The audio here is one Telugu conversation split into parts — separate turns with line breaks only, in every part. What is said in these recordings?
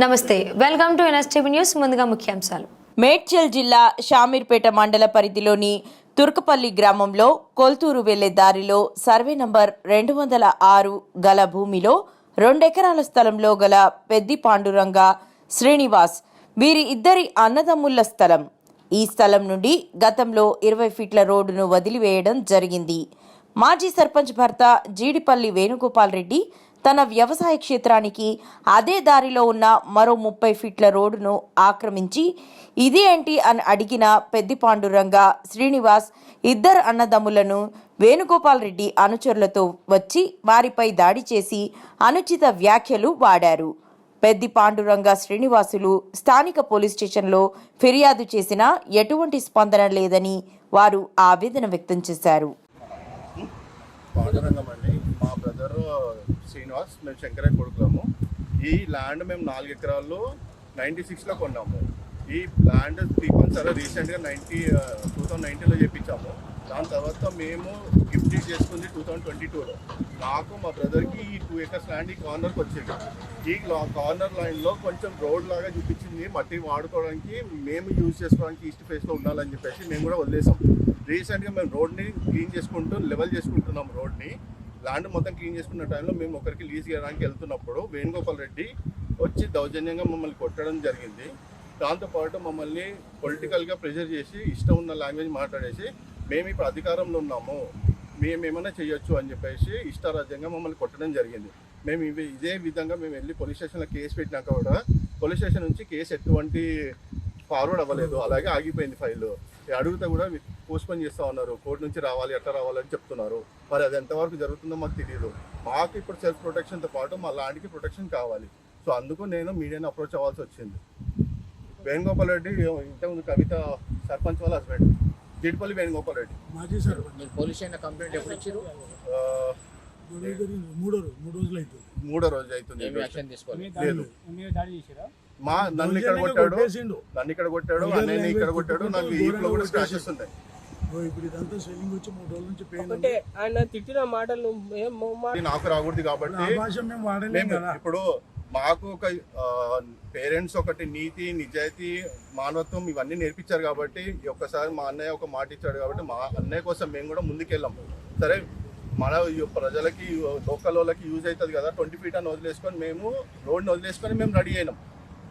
నమస్తే వెల్కమ్ టు ఎన్ఎస్టీవీ న్యూస్. ముందుగా ముఖ్యాంశాలు.
మేడ్చల్ జిల్లా షామీర్పేట మండల పరిధిలోని తుర్కపల్లి గ్రామంలో కొల్తూరు వెళ్ళే దారిలో సర్వే నంబర్ రెండు వందల ఆరు గల భూమిలో రెండెకరాల స్థలంలో గల పెద్ది పాండురంగ శ్రీనివాస్ వీరి ఇద్దరి అన్నదమ్ముల స్థలం. ఈ స్థలం నుండి గతంలో ఇరవై ఫీట్ల రోడ్డును వదిలివేయడం జరిగింది. మాజీ సర్పంచ్ భర్త జీడిపల్లి వేణుగోపాల్ రెడ్డి తన వ్యవసాయ క్షేత్రానికి అదే దారిలో ఉన్న మరో ముప్పై ఫీట్ల రోడ్డును ఆక్రమించి ఇది ఏంటి? అని అడిగిన పెద్ది పాండురంగ శ్రీనివాస్ ఇద్దరు అన్నదమ్ములను వేణుగోపాల్ రెడ్డి అనుచరులతో వచ్చి వారిపై దాడి చేసి అనుచిత వ్యాఖ్యలు వాడారు. పెద్ది పాండురంగ శ్రీనివాసులు స్థానిక పోలీస్ స్టేషన్లో ఫిర్యాదు చేసినా ఎటువంటి స్పందన లేదని వారు ఆవేదన వ్యక్తం చేశారు.
పాండురంగం అండి. మా బ్రదర్ శ్రీనివాస్ మేము శంకరయ్య కొడుకులము. ఈ ల్యాండ్ మేము నాలుగు ఎకరాల్లో నైంటీ సిక్స్లో కొన్నాము. ఈ ల్యాండ్ పీపుల్ సరే రీసెంట్గా నైంటీ టూ థౌజండ్ నైన్టీన్లో చేయించాము దాని తర్వాత మేము గిఫ్ట్ చేసుకుంది టూ థౌజండ్ ట్వంటీ టూలో నాకు మా బ్రదర్కి ఈ టూ ఎకర్స్ ల్యాండ్ ఈ కార్నర్కి వచ్చేది. ఈ కార్నర్ లైన్లో కొంచెం రోడ్ లాగా చూపించింది. మట్టి వాడుకోవడానికి మేము యూజ్ చేసుకోవడానికి ఈస్ట్ ఫేస్లో ఉండాలని చెప్పేసి మేము కూడా వదిలేసాం. రీసెంట్గా మేము రోడ్ని క్లీన్ చేసుకుంటూ లెవెల్ చేసుకుంటున్నాం రోడ్ని ల్యాండ్ మొత్తం క్లీన్ చేసుకున్న టైంలో మేము ఒకరికి లీజ్ చేయడానికి వెళ్తున్నప్పుడు వేణుగోపాల్ రెడ్డి వచ్చి దౌర్జన్యంగా మమ్మల్ని కొట్టడం జరిగింది. దాంతోపాటు మమ్మల్ని పొలిటికల్గా ప్రెషర్ చేసి ఇష్టం ఉన్న లాంగ్వేజ్ మాట్లాడేసి మేము ఇప్పుడు అధికారంలో ఉన్నాము మేము ఏమైనా చేయొచ్చు అని చెప్పేసి ఇష్టారాజ్యంగా మమ్మల్ని కొట్టడం జరిగింది. మేము ఇవి ఇదే విధంగా మేము వెళ్ళి పోలీస్ స్టేషన్లో కేసు పెట్టినాక కూడా పోలీస్ స్టేషన్ నుంచి కేసు ఎటువంటి ఫార్వర్డ్ అవ్వలేదు. అలాగే ఆగిపోయింది ఫైల్. అడిగితే కూడా పోస్ట్పోన్ చేస్తూ ఉన్నారు. కోర్టు నుంచి రావాలి ఎట్లా రావాలని చెప్తున్నారు. మరి అది ఎంతవరకు జరుగుతుందో మాకు తెలియదు మాకు ఇప్పుడు సెల్ఫ్ ప్రొటెక్షన్తో పాటు మా ల్యాండ్కి ప్రొటెక్షన్ కావాలి. సో అందుకు నేను మీడియాని అప్రోచ్ అవ్వాల్సి వచ్చింది. వేణుగోపాల్ రెడ్డి ఇంతకుముందు కవిత సర్పంచ్ వాళ్ళ హస్బెండ్ జిడిపల్లి వేణుగోపాల్ రెడ్డి.
మాజీ సర్పంచ్.
పోలీస్ స్టేషన్ కంప్లైంట్ ఎప్పుడు ఇచ్చారు
మూడో రోజు మూడు రోజులు అవుతుంది.
మూడో రోజు అవుతుంది
ఏమి యాక్షన్ తీసుకోవాలి
లేదు. మా నన్ను ఇక్కడ కొట్టాడు నన్ను ఇక్కడ కొట్టాడు అన్నయ్యని ఇక్కడ కొట్టాడు. నాకు ఈపులో కూడా స్క్రాచెస్
ఆయన తిట్టిన మాటలు
ఇది నాకు రాకూడదు కాబట్టి ఇప్పుడు మాకు ఒక పేరెంట్స్ ఒకటి నీతి నిజాయితీ మానవత్వం ఇవన్నీ నేర్పించారు కాబట్టి ఈ ఒక్కసారి మా అన్నయ్య ఒక మాట ఇచ్చాడు కాబట్టి మా అన్నయ్య కోసం మేము కూడా ముందుకెళ్ళాం. సరే మన ఈ ప్రజలకి లోకల్ వాళ్ళకి యూజ్ అవుతుంది కదా ట్వంటీ ఫీట్ అని వదిలేసుకొని మేము రోడ్ని వదిలేసుకొని మేము రెడీ అయినాం.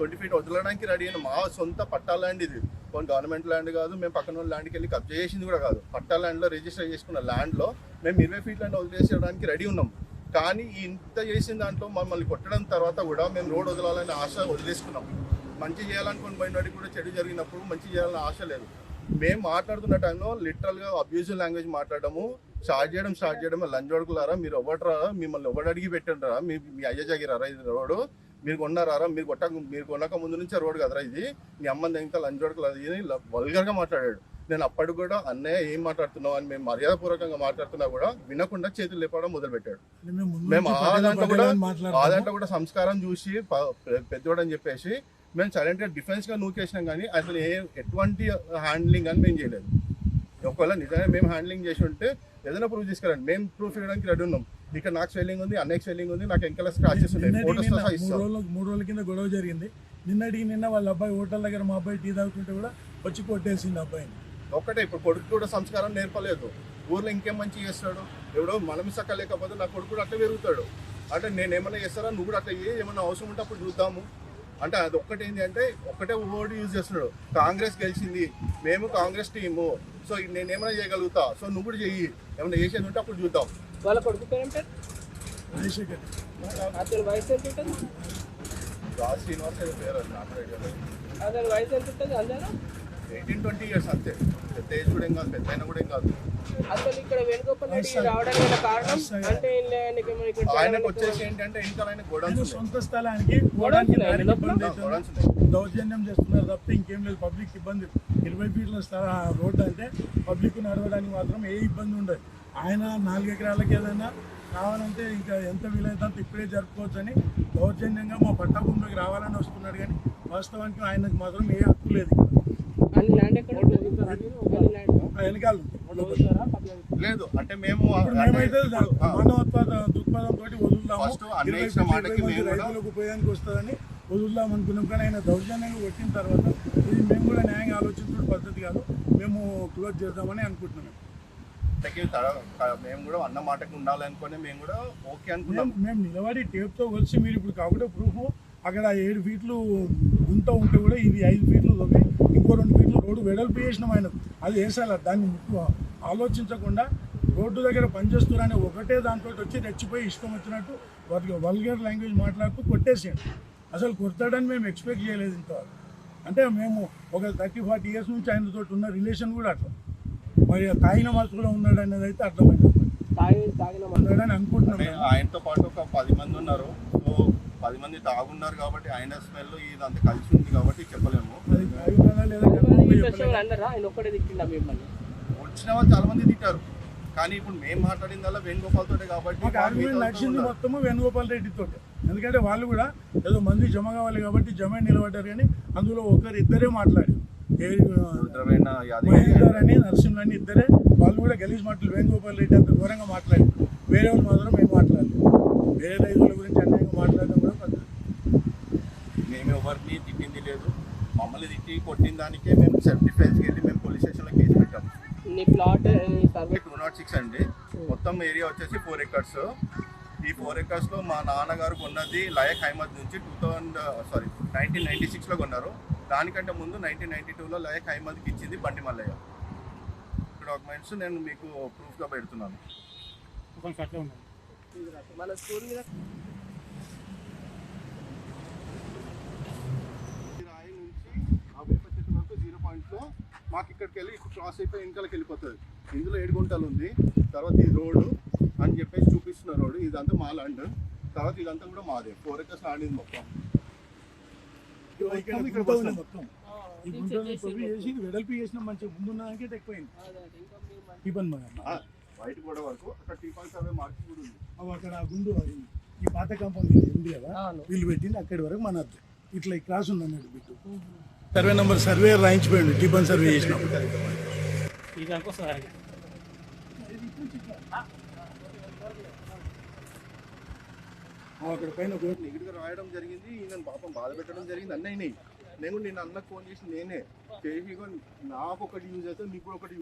ట్వంటీ ఫీట్ వదలడానికి రెడీ అయిన మా సొంత పట్టా ల్యాండ్ ఇది. కొన్ని గవర్నమెంట్ ల్యాండ్ కాదు మేము పక్కన వాళ్ళ ల్యాండ్కి వెళ్ళి కబ్జా చేసింది కూడా కాదు. పట్టా ల్యాండ్లో రిజిస్టర్ చేసుకున్న ల్యాండ్లో మేము ఇరవై ఫీట్ ల్యాండ్ వదిలేసేయడానికి రెడీ ఉన్నాం. కానీ ఇంత చేసిన దాంట్లో మమ్మల్ని కొట్టడం తర్వాత కూడా మేము రోడ్ వదలాలని ఆశ వదిలేసుకున్నాం. మంచి చేయాలనుకుని పోయినడికి కూడా చెడు జరిగినప్పుడు మంచి చేయాలని ఆశ లేదు. మేము మాట్లాడుతున్న టైంలో లిటరల్గా అబ్యూజివ్ లాంగ్వేజ్ మాట్లాడము స్టార్ట్ చేయడం స్టార్ట్ చేయడం లంచోడుకులారా మీరు ఎవడరా మిమ్మల్ని ఎవడు అడిగి పెట్టండిరా మీ మీ అయ్య జాగిరారా ఇది రోడ్డు? మీరు కొన్నారా మీరు కొట్టక మీరు కొనక ముందు నుంచే రోడ్ కదరా ఇది? మీ అమ్మని దగ్గర లంచోడుకులారా ఇది వల్గర్గా మాట్లాడాడు. నేను అప్పటికి కూడా అన్నయ్య ఏం మాట్లాడుతున్నావు అని మేము మర్యాదపూర్వకంగా మాట్లాడుతున్నా కూడా వినకుండా చేతులు లేపడం మొదలుపెట్టాడు.
మేము ముందు
మేము
నుంచి
ఆ
పదేళ్ళ
దాంట్లో కూడా
పదేళ్ళని
ఆ
మాట్లాడుతున్నాం.
దాంట్లో కూడా సంస్కారం చూసి పెద్దోడని చెప్పేసి మేము సైలెంట్గా డిఫెన్స్గా నూకేసినాం కానీ అసలు ఏ ఎటువంటి హ్యాండ్లింగ్ అని మేము చేయలేదు. ఒకవేళ నిజంగా మేము హ్యాండ్లింగ్ చేసి ఉంటే ఏదైనా ప్రూఫ్ తీసుకురండి. మేము ప్రూఫ్ ఇవ్వడానికి రెడీ ఉన్నాం. ఇక్కడ నాకు స్వెల్లింగ్ ఉంది అన్నయ్య స్వెల్లింగ్ ఉంది నాకు ఎంకల స్క్రాచెస్ ఉన్నాయి. ఫోటోస్
మూడు రోజుల మూడు రోజుల కింద గొడవ జరిగింది. నిన్నటికి నిన్న వాళ్ళ అబ్బాయి హోటల్ దగ్గర మా అబ్బాయి టీ తాగుతుంటే కూడా వచ్చి కొట్టేసింది అబ్బాయిని.
ఒక్కటే ఇప్పుడు కొడుకు కూడా సంస్కారం నేర్పలేదు. ఊర్లో ఇంకేం మంచి చేస్తాడు? ఎవడో మనం సక్క లేకపోతే నా కొడుకు కూడా అట్లా పెరుగుతాడు. అంటే నేను ఏమైనా చేస్తారా? నువ్వు కూడా అట్లా ఏమైనా అవసరం ఉంటే అప్పుడు చూద్దాము. అంటే అది ఒక్కటి ఏంటి అంటే ఒక్కటే వర్డ్ యూజ్ చేస్తున్నాడు. కాంగ్రెస్ గెలిచింది మేము కాంగ్రెస్ టీము. సో నేను ఏమైనా చేయగలుగుతా? సో నువ్వు కూడా చెయ్యి. ఏమైనా చేసేది ఉంటే అప్పుడు చూద్దాం.
వాళ్ళ కొడుకు పేరు ఏం పేరు?
రాజశేఖర్.
అతని వయసు ఎంత ఉంటుంది?
రాజ్ శ్రీనివాస్ ఏదో పేరు
అతని వయసు ఎంత ఉంటుంది? అందరూ
ఎయిటీన్ ట్వంటీ ఇయర్స్ అంతే. పెద్ద ఏజ్ కూడా ఏం కాదు పెద్ద అయినా కూడా ఏం కాదు.
అసలు ఇక్కడ వేణుగోపాల్ రెడ్డి రావడానికి గల కారణం అంటే ఆయనకి
వచ్చేసి ఏంటంటే ఇంకా ఆయన గోడౌన్స్
సొంత స్థలానికి
గోడౌన్స్
దౌర్జన్యం చేస్తున్నారు తప్ప ఇంకేం లేదు. పబ్లిక్ ఇబ్బంది. ఇరవై ఫీట్ల స్థల రోడ్డు అంటే పబ్లిక్ నడవడానికి మాత్రం ఏ ఇబ్బంది ఉండదు. ఆయన నాలుగు ఎకరాలకి ఏదైనా కావాలంటే ఇంకా ఎంత వీలైతే అంత ఇప్పుడే జరుపుకోవచ్చు అని దౌర్జన్యంగా మా పట్టా భూమిలోకి రావాలని వస్తున్నాడు కానీ వాస్తవానికి ఆయనకు మాత్రం ఏ హక్కు లేదు
లేదు అంటే మేము
ఇప్పుడు
అంటే
మేమైతే
ఇప్పుడు, ఆ,
మానవోత్పాద దృక్పథం తోటి వదులుదాము.
First అన్నయ్య
ఇరవై
ఇచ్చిన
ఇరవై
మాటకి
మంది
మేము కూడా-
రైతులకు ఉపయోగానికి వస్తుందని వదులుదాం అనుకున్నాం. కానీ ఆయన దౌర్జన్యంగా కొట్టిన తర్వాత ఇది మేము కూడా న్యాయంగా ఆలోచించిన పద్ధతి కాదు. మేము క్లోజ్ చేద్దామని అనుకుంటున్నాం.
మేము కూడా అన్న మాటకు ఉండాలనుకుని మేము కూడా ఓకే అనుకున్నాం.
మేము నిలబడి టేప్తో కలిసి మీరు ఇప్పుడు కాబట్టి ప్రూఫ్ అక్కడ ఏడు ఫీట్లు గుంత ఉంటే కూడా ఇది ఐదు ఫీట్లు తవ్వి ఇంకో రెండు ఫీట్లు రోడ్డు వెడల్పు చేసినాం ఆయన. అది వేసాల. దాన్ని ముక్కు ఆలోచించకుండా రోడ్డు దగ్గర పనిచేస్తున్నారని ఒకటే దాంతో వచ్చి రెచ్చిపోయి ఇష్టం వచ్చినట్టు వాటికి వల్గర్ లాంగ్వేజ్ మాట్లాడుతూ కొట్టేసాడు అసలు కొడతాడని మేము ఎక్స్పెక్ట్ చేయలేదు ఇంతవరకు. అంటే మేము ఒక థర్టీ ఫార్టీ ఇయర్స్ నుంచి ఆయనతో ఉన్న రిలేషన్ కూడా అట్లా. మరి తాగిన మతుకులో ఉన్నాడు అనేది అయితే అర్థమైంది.
తాగి తాగిన
ఉన్నాడని అనుకుంటున్నాం.
ఆయనతో పాటు ఒక పది మంది ఉన్నారు. సో పది మంది తాగున్నారు కాబట్టి ఆయన స్మెల్ ఇదంతా కలిసి ఉంది కాబట్టి చెప్పలేము. వచ్చిన వాళ్ళు చాలా మంది తింటారు కానీ ఇప్పుడు మేము మాట్లాడిందల్లా వేణుగోపాల్ తోటే కాబట్టి
ఆర్గ్యుమెంట్ నడిచింది. మొత్తము వేణుగోపాల్ రెడ్డితో ఎందుకంటే వాళ్ళు కూడా ఏదో మంది జమ కావాలి కాబట్టి జమ నిలబడ్డారు కానీ అందులో ఒకరు ఇద్దరే మాట్లాడారు. మహేందర్ అని నరసింహ అని ఇద్దరే. వాళ్ళు కూడా గలీజ్ మాటలు వేణుగోపాల్ రెడ్డి అంత ఘోరంగా మాట్లాడారు. వేరే వాళ్ళు మాత్రం మేము మాట్లాడలేదు. వేరే రైతుల గురించి అన్యాయంగా మాట్లాడడం కూడా పద్ధతి
మేము ఎవరిని తిట్టింది లేదు. మమ్మల్ని తిట్టి కొట్టిన దానికే మేము సెల్ఫ్ డిఫెన్స్కి వెళ్ళి మేము పోలీస్ స్టేషన్లో కేసు పెట్టాం.
నీ ప్లాట్
టూ నాట్ సిక్స్ అండి. మొత్తం ఏరియా వచ్చేసి ఫోర్ ఎకర్స్ ఈ ఫోర్ ఎకర్స్లో మా నాన్నగారు కొన్నది లయక్ అహ్మద్ నుంచి two thousand sorry nineteen ninety సిక్స్లో కొన్నారు. దానికంటే ముందు నైన్టీన్ నైన్టీ టూలో లయక్ అహ్మద్కి ఇచ్చింది బండి మల్లయ్య. డాక్యుమెంట్స్ నేను మీకు ప్రూఫ్గా పెడుతున్నాను.
మన స్కూల్ మీద
ఈ రాయి నుంచి ఆ వేప చెట్టు వరకు జీరో పాయింట్లో మాకు ఇక్కడికి వెళ్ళి ఇక్కడ క్రాస్ అయిపోయి వెనకాలకి వెళ్ళిపోతుంది ఇందులో ఏడు గుంటలు ఉంది. తర్వాత ఈ రోడ్డు అని చెప్పేసి చూపిస్తున్న రోడ్డు. ఇదంతా మా ల్యాండ్ తర్వాత ఇదంతా కూడా మాదే. ఫోర్ ఎకర్స్ ఆడింది మొత్తం.
ఇక్కడ
మొత్తం.
వెడల్పి చేసిన మంచిగా ముందున్న దానికే ఎక్కువైంది ఈ పని మన
ఆ, వైట్ గోడ వరకు అక్కడ టీ పాయింట్ సర్వే మార్కింగ్ కూడా ఉంది.
అవి అక్కడ ఆ గుండు అది ఈ పాత కాంపౌండ్ ఉంది కదా? వీళ్ళు పెట్టింది అక్కడి వరకు మన అద్దె. ఇట్లా ఈ క్రాస్ ఉంది అన్నట్టు బిట్టు సర్వే నెంబర్ సర్వే రాయించిపోయింది టిఫన్ సర్వే చేసినప్పుడు. ఆ, అక్కడ పైన
నెగిటివ్గా రాయడం జరిగింది. ఈయన పాపం బాధ పెట్టడం జరిగింది. అన్నీ అయినాయి నేను నిన్న అన్నకు ఫోన్ చేసి నేనే. చేసి నాకు ఒకటి యూజ్ అవుతుంది మీకు కూడా ఒకటి